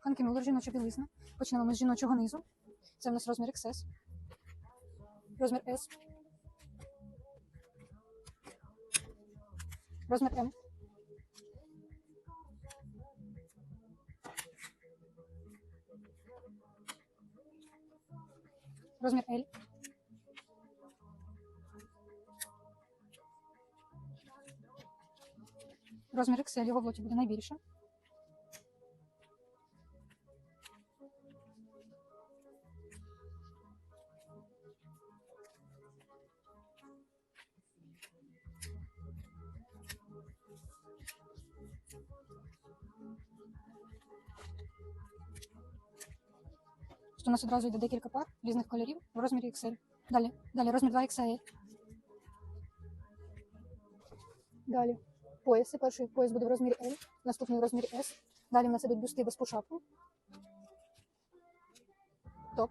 Ханки Мюллер, жіноча білизна. Почнемо ми з жіночого низу. Це в нас розмір XS. Розмір S. Розмір М. Розмір L. Розмір XL, його в лоті буде найбільше. Тут у нас одразу йде декілька пар різних кольорів в розмірі XL. Далі, далі розмір 2 XL. Далі пояси. Перший пояс буде в розмірі L, наступний в розмірі S. Далі в нас ідуть бюсти без пушапу. Топ.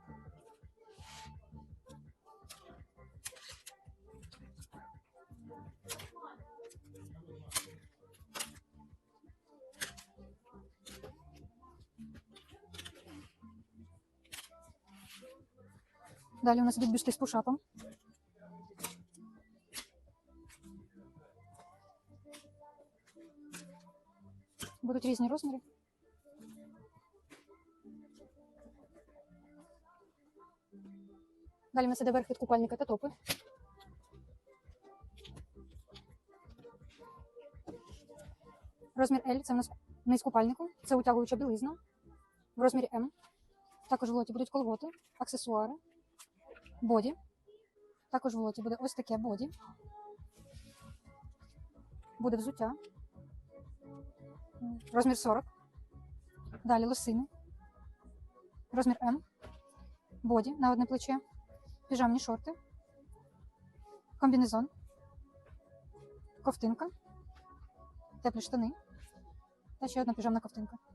Далі у нас ідуть бюсти з пушапом. Будуть різні розміри. Далі у нас іде верх від купальника та топи. Розмір L це у нас низ купальнику, це утягуюча білизна. В розмірі М. Також в лоті будуть колготи, аксесуари, боді. Також в лоті буде ось таке боді. Буде взуття. Розмір 40. Далі лосини. Розмір М. Боді на одне плече. Піжамні шорти. Комбінезон. Ковтинка. Теплі штани. Та ще одна піжамна ковтинка.